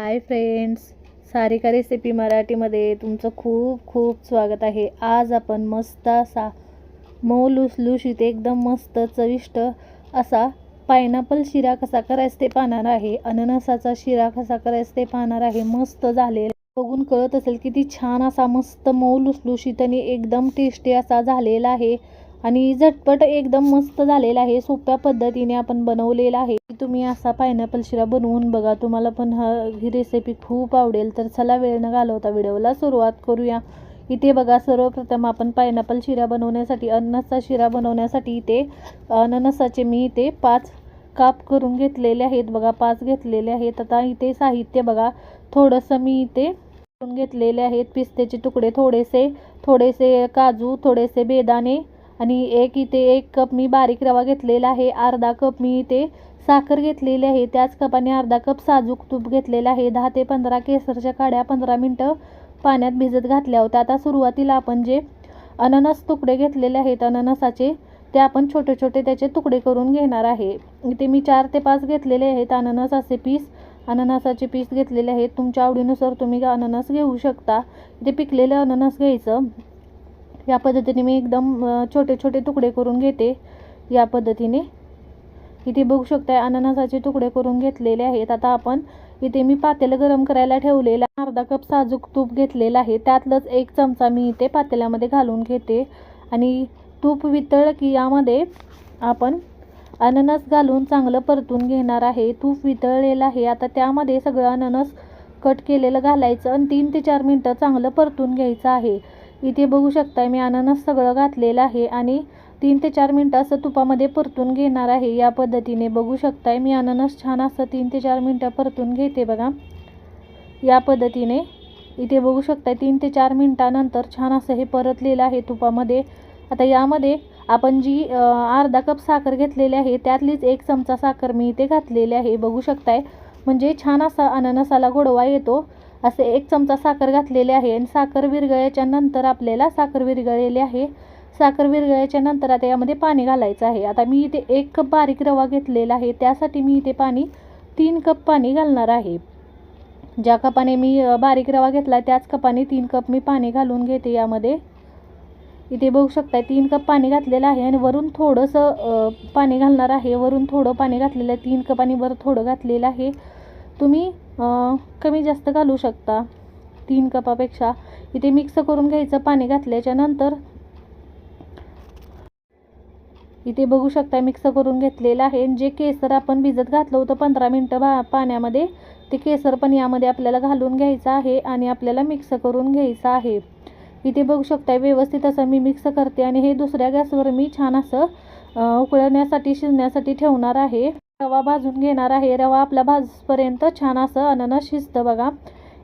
Hi friends Sarika recipe मराठीमध्ये तुमचं खूप खूप स्वागत आहे. आज आपण मस्त असा मऊ लुसलुशीत एकदम मस्त चविष्ट असा पायनॅपल शिरा कसा करायचा ते पाहणार आहे. अननसाचा शिरा कसा करायचा ते पाहणार आहे. मस्त झालेला. बघून कळत असेल किती छान असा मस्त मऊ लुसलुशीत आणि एकदम टेस्टी असा झालेला आहे. आणि झटपट एकदम मस्त झालेला आहे. सोप्या पद्धतीने आपण बनवलेला आहे. तुम्ही असा पायनॅपल शिरा बनवून बघा. तुम्हाला पण हा ही रेसिपी खूप आवडेल. तर चला वेळ न घालवता व्हिडिओला सुरुवात करूया. इथे बघा सर्वप्रथम आपण पायनॅपल शिरा बनवण्यासाठी अननसचा शिरा बनवण्यासाठी इथे अननसाचे मी इथे पाच काप करून घेतलेले आहेत. बघा पाच घेतलेले आहेत. आता इथे साहित्य बघा. थोडंसं मी इथे करून घेतलेले आहेत. पिस्त्याचे तुकडे थोडेसे थोडेसे काजू थोडेसे बेदाणे आणि एक इथे एक कप मी बारीक रवा घेतलेला आहे अर्धा कप मी इथे साखर घेतलेली आहे त्याच कपाने अर्धा कप साजूक तूप घेतलेलं आहे. दहा ते पंधरा केसरच्या काड्या पंधरा मिनटं पाण्यात भिजत घातल्या होत्या. आता सुरुवातीला आपण जे अननस तुकडे घेतलेले आहेत अननसाचे ते आपण छोटे छोटे त्याचे तुकडे करून घेणार आहे. इथे मी चार ते पाच घेतलेले आहेत. अननसाचे पीस अननसाचे पीस घेतलेले आहेत. तुमच्या आवडीनुसार तुम्ही अननस घेऊ शकता. इथे पिकलेलं अननस घ्यायचं. या पद्धतीने मी एकदम छोटे छोटे तुकडे करून घेते. या पद्धतीने. इथे बघू शकताय अननसाचे तुकडे करून घेतलेले आहेत. आता आपण इथे मी पातेलं गरम करायला ठेवलेलं अर्धा कप साजूक तूप घेतलेलं आहे. त्यातलंच एक चमचा मी इथे पातेल्यामध्ये घालून घेते. आणि तूप वितळ की यामध्ये आपण अननस घालून चांगलं परतून घेणार आहे. तूप वितळलेलं आहे. आता त्यामध्ये सगळं अननस कट केलेलं घालायचं. आणि तीन ते चार मिनटं चांगलं परतून घ्यायचं आहे. इथे बघू शकताय मी अननस सगळं घातलेलं आहे आणि तीन ते चार मिनटं असं तुपामध्ये परतून घेणार आहे. या पद्धतीने बघू शकताय मी अननस छान असं तीन ते चार मिनटं परतून घेते बघा. या पद्धतीने इथे बघू शकताय तीन ते चार मिनटानंतर छान असं हे परतलेलं आहे तुपामध्ये. आता यामध्ये आपण जी अर्धा कप साखर घेतलेली आहे त्यातलीच एक चमचा साखर मी इथे घातलेली आहे. बघू शकताय म्हणजे छान असा अननसाला गोडवा येतो. असे एक चमचा साखर घातलेली आहे आणि साखर विरघळ्याच्या नंतर आपल्याला साखर विरघळलेली आहे. साखर विरघळ्याच्या नंतर आता यामध्ये पाणी घालायचं आहे. आता मी इथे एक कप बारीक रवा घेतलेला आहे. त्यासाठी मी इथे पाणी तीन कप पाणी घालणार आहे. ज्या कपाने मी बारीक रवा घेतला त्याच कपाने तीन कप मी पाणी घालून घेते यामध्ये. इथे बघू शकताय तीन कप पाणी घातलेलं आहे आणि वरून थोडंसं पाणी घालणार आहे. वरून थोडं पाणी घातलेलं आहे तीन कप आणि वर थोडं घातलेलं आहे. तुम्ही कमी जास्त घालू शकता. तीन कपापेक्षा. इथे मिक्स करून घ्यायचं पाणी घातल्याच्या नंतर. इथे बघू शकता मिक्स करून घेतलेलं आहे. जे केसर आपण भिजत घातलं होतं पंधरा मिनटं भा पाण्यामध्ये ते केसर पण यामध्ये आपल्याला घालून घ्यायचं आहे आणि आपल्याला मिक्स करून घ्यायचं आहे. इथे बघू शकता व्यवस्थित असं मी मिक्स करते आणि हे दुसऱ्या गॅसवर मी छान असं उकळण्यासाठी शिजण्यासाठी ठेवणार आहे. रवा भाजून घेणार आहे. रवा आपला भाजपर्यंत छान असं अननस शिजतं बघा.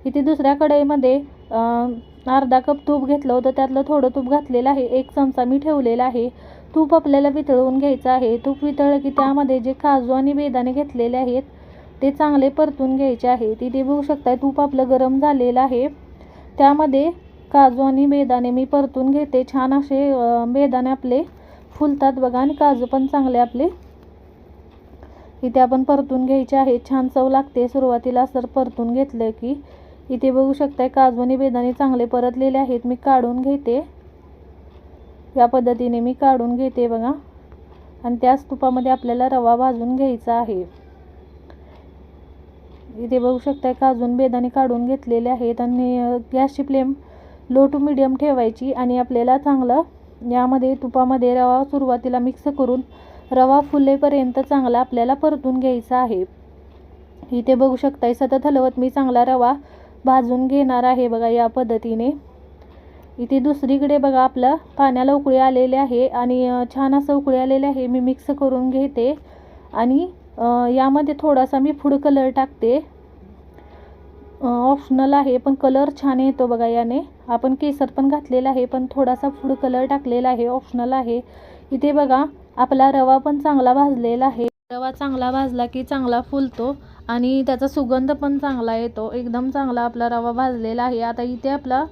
इथे दुसऱ्या कढईमध्ये अर्धा कप तूप घेतलं होतं. त्यातलं थोडं तूप घातलेलं आहे. एक चमचा मी ठेवलेला आहे. तूप आपल्याला वितळवून घ्यायचं आहे. तूप वितळलं की त्यामध्ये जे काजू आणि बेदाणे घेतलेले आहेत ते चांगले परतून घ्यायचे आहे. तिथे बघू शकताय तूप आपलं गरम झालेलं आहे. त्यामध्ये काजू आणि बेदाणे मी परतून घेते. छान असे बेदाणे आपले फुलतात बघा आणि काजू पण चांगले आपले इथे आपण परतून घ्यायचे आहे. छान चव लागते. सुरुवातीला सर परतून घेतलं की इथे बघू शकताय काजू आणि बेदाणे चांगले परतलेले आहेत. मी काढून घेते. या पद्धतीने मी काढून घेते बघा. आणि त्याच तुपामध्ये आपल्याला रवा भाजून घ्यायचा आहे. इथे बघू शकताय काजून बेदाणे काढून घेतलेले आहेत. आणि गॅसची फ्लेम लो टू मिडियम ठेवायची आणि आपल्याला चांगलं यामध्ये तुपामध्ये रवा सुरुवातीला मिक्स करून रवा फुलेपर्यंत चांगला आपल्याला परतून घ्यायचा आहे. इथे बघू शकताय सतत हलवत मी चांगला रवा भाजून घेणार आहे बघा या पद्धतीने. इथे दुसरीकडे बघा आपलं पाण्याला उकळी आलेले आहे आणि छान असं उकळी आलेले आहे. मी मिक्स करून घेते आणि यामध्ये थोडासा मी फूड कलर टाकते. ऑप्शनल आहे पण कलर छान येतो बघा याने. आपण केसर पण घातलेला आहे पण थोडासा फूड कलर टाकलेला आहे ऑप्शनल आहे. इथे बघा आपला रवा पण चांगला भाजलेला आहे. रवा चांगला भाजला की चांगला फुलतो आणि त्याचा सुगंध पण चांगला येतो. एकदम चांगला आपला रवा भाजलेला आहे. आता इथे आपला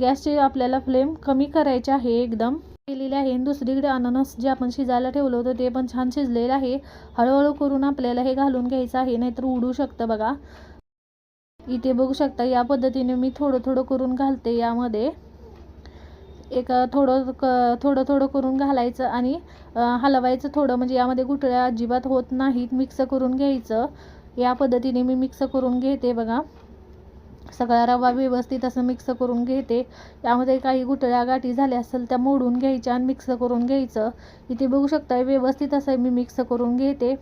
गॅसची आपल्याला फ्लेम कमी करायची आहे एकदम. केलेले आहे आणि दुसरीकडे अननस जे आपण शिजायला ठेवलं होतं ते पण छान शिजलेलं आहे. हळूहळू करून आपल्याला हे घालून घ्यायचं आहे नाहीतर उडू शकतं बघा. इथे बघू शकता या पद्धतीने मी थोडं थोडं करून घालते यामध्ये. एक थोडं क थोडं थोडं करून घालायचं आणि हलवायचं थोडं. म्हणजे यामध्ये गुठळ्या अजिबात होत नाहीत. मिक्स करून घ्यायचं. या पद्धतीने मी मिक्स करून घेते बघा. सगळा रवा व्यवस्थित असं मिक्स करून घेते. यामध्ये काही गुठळ्या गाठी झाल्या असेल त्या मोडून घ्यायच्या आणि मिक्स करून घ्यायचं. इथे बघू शकता व्यवस्थित असं मी मिक्स करून घेते.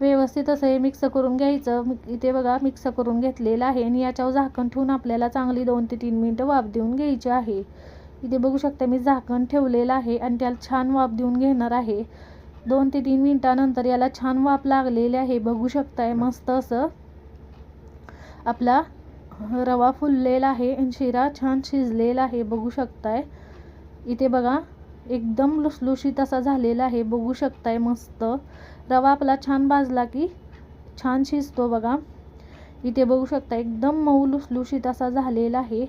व्यवस्थित असं हे मिक्स करून घ्यायचं. इथे बघा मिक्स करून घेतलेलं आहे आणि याच्यावर झाकण ठेवून आपल्याला चांगली दोन ते तीन मिनटं वाफ देऊन घ्यायची आहे. इथे बघू शकता मी झाकण ठेवलेलं आहे आणि त्याला छान वाफ देऊन घेणार आहे. दोन ते तीन मिनटानंतर याला छान वाफ लागलेली आहे. बघू शकताय मस्त असं आपला रवा फुललेला आहे आणि शिरा छान शिजलेला आहे. बघू शकताय. इथे बघा एकदम लुसलुशीत असा झालेला आहे. बघू शकताय मस्त. रवा आपला छान भाजला की छान शिजतो बघा. इथे बघू शकता एकदम मऊ लुसलुशीत असा झालेला आहे.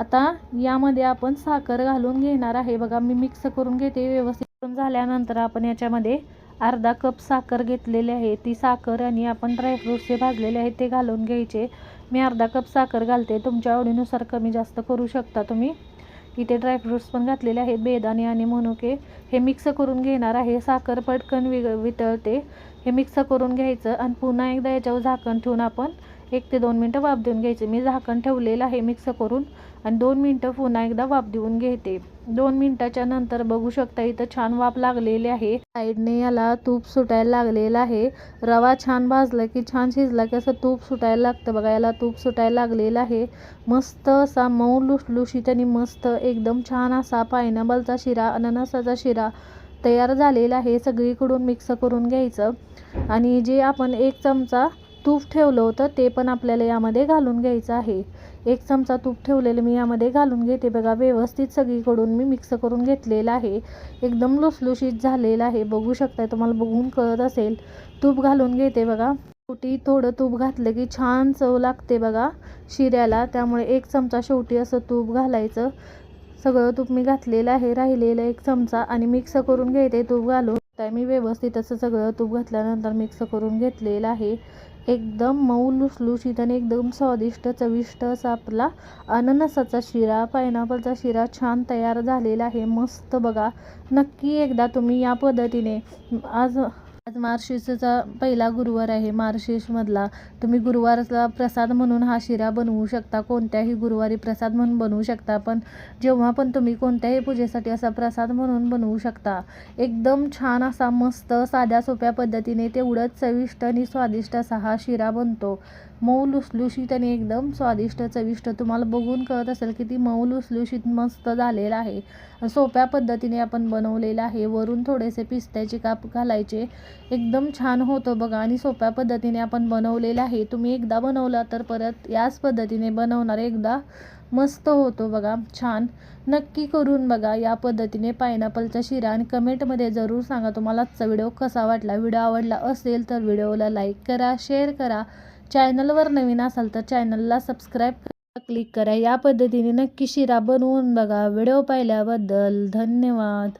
आता यामध्ये आपण साखर घालून घेणार आहे. बघा मी मिक्स करून घेते व्यवस्थित करून झाल्यानंतर आपण याच्यामध्ये अर्धा कप साखर घेतलेली आहे. ती साखर आणि आपण ड्रायफ्रूट्स जे भाजलेले आहेत ते घालून घ्यायचे. मी अर्धा कप साखर घालते. तुमच्या आवडीनुसार कमी जास्त करू शकता तुम्ही. इथे ड्रायफ्रूट्स पण घातलेले आहेत बेदाणे आणि मनुके. हे मिक्स करून घेणार आहे. साखर पटकन विग वितळते. हे मिक्स करून घ्यायचं आणि पुन्हा एकदा याच्यावर झाकण ठेवून आपण एक ते दोन मिनटं वाफ देऊन घ्यायचे. मी झाकण ठेवलेलं आहे मिक्स करून आणि दोन मिनटं पुन्हा एकदा वाफ देऊन घेते. दोन मिनटाच्या नंतर बघू शकता इथं छान वाफ लागलेली आहे. साईडने याला तूप सुटायला लागलेलं आहे. रवा छान भाजला की छान शिजला की असं तूप सुटायला लागतं बघा याला तूप सुटायला लागलेलं आहे. मस्त असा मऊ लुसलुशीत आणि मस्त एकदम छान असा पायनॅपलचा शिरा अननसाचा शिरा तयार झालेला आहे. सगळीकडून मिक्स करून घ्यायचं. आणि जे आपण एक चमचा तूप ठेवलं होतं ते पण आपल्याला यामध्ये घालून घ्यायचं आहे. एक चमचा तूप ठेवलेलं मी यामध्ये घालून घेते. बघा व्यवस्थित सगळीकडून मी मिक्स करून घेतलेलं आहे. एकदम लुसलुशीत झालेलं आहे. बघू शकताय तुम्हाला बघून कळत असेल. तूप घालून घेते बघा. शेवटी थोडं तूप घातलं की छान चव लागते बघा शिऱ्याला. त्यामुळे एक चमचा शेवटी असं तूप घालायचं. सगळं तूप मी घातलेलं आहे राहिलेलं एक चमचा. आणि मिक्स करून घेते तूप घालून. मी व्यवस्थित असं सगळं तूप घातल्यानंतर मिक्स करून घेतलेलं आहे. एकदम मऊ लुसलुशीत आणि एकदम स्वादिष्ट चविष्ट असा आपला अननसाचा शिरा पायनॅपलचा शिरा छान तयार झालेला आहे. मस्त बघा. नक्की एकदा तुम्ही या पद्धतीने आज आज मार्गशीर्षचा पहिला गुरुवार आहे. मार्गशीर्षमधला तुम्ही गुरुवारचा प्रसाद म्हणून हा शिरा बनवू शकता. कोणत्याही गुरुवारी प्रसाद म्हणून बनवू शकता पण जेव्हा पण तुम्ही कोणत्याही पूजेसाठी असा प्रसाद म्हणून बनवू शकता. एकदम छान असा मस्त साध्या सोप्या पद्धतीने तेवढंच चविष्ट आणि स्वादिष्ट असा हा शिरा बनतो. मऊ लुसलुशीत आणि एकदम स्वादिष्ट चविष्ट तुम्हाला बघून कळत असेल की ती मऊ लुसलुशीत मस्त झालेला आहे. सोप्या पद्धतीने आपण बनवलेलं आहे. वरून थोडेसे पिस्त्याचे काप घालायचे. एकदम छान होतं बघा आणि सोप्या पद्धतीने आपण बनवलेलं आहे. तुम्ही एकदा बनवला तर परत याच पद्धतीने बनवणार. एकदा मस्त होतो बघा. छान. नक्की करून बघा या पद्धतीने पायनॅपलचा शिरा आणि कमेंटमध्ये जरूर सांगा तुम्हाला आजचा व्हिडिओ कसा वाटला. व्हिडिओ आवडला असेल तर व्हिडिओला लाईक करा शेअर करा. चॅनलवर नवीन असाल तर चॅनलला सबस्क्राईब क्लिक करा. या पद्धतीने नक्की शिरा बनवून बघा. व्हिडिओ पाहिल्याबद्दल धन्यवाद.